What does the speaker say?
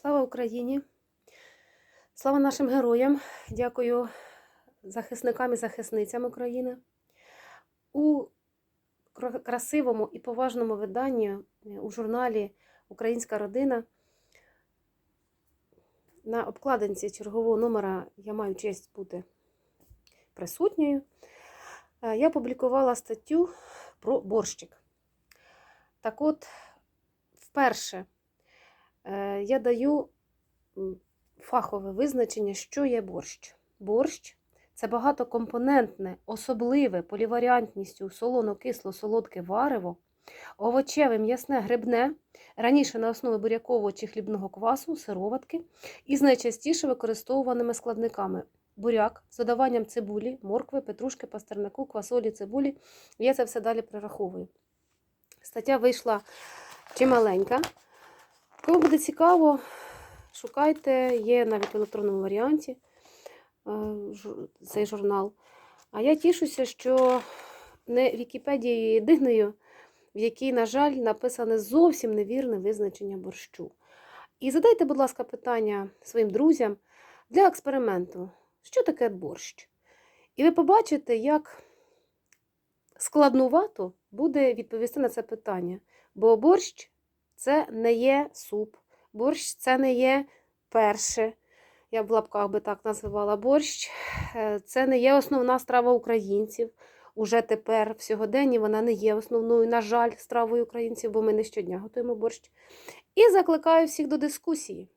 Слава Україні! Слава нашим героям! Дякую захисникам і захисницям України. У красивому і поважному виданні е, у журналі Українська родина на обкладинці чергового номера я маю честь бути присутньою. Е, Я публікувала статтю про борщик. Так от, вперше я даю фахове визначення, що є борщ. Борщ це багатокомпонентне, особливе поліваріантністю солоно-кисло-солодке варево, овочеве, м'ясне, грибне, раніше на основі бурякового чи хлібного квасу, сироватки, із найчастіше використовуваними складниками. Буряк з додаванням цибулі, моркви, петрушки, пастернаку, квасолі, цибулі. Я це все далі прораховую. Стаття вийшла чималенька. Кому буде цікаво, шукайте, є навіть в електронному варіанті е, цей журнал. А я тішуся, що не Вікіпедією єдиною, в якій, на жаль, написане зовсім невірне визначення борщу. І задайте, будь ласка, питання своїм друзям для експерименту, що таке борщ? І ви побачите, як складнувато буде відповісти на це питання. Бо борщ це не є суп, борщ це не є перше. Я в лапках би так називала борщ. Е, Це не є основна страва українців. Уже тепер, в сьогоденні, вона не є основною, на жаль, стравою українців, бо ми не щодня готуємо борщ. І закликаю всіх до дискусії.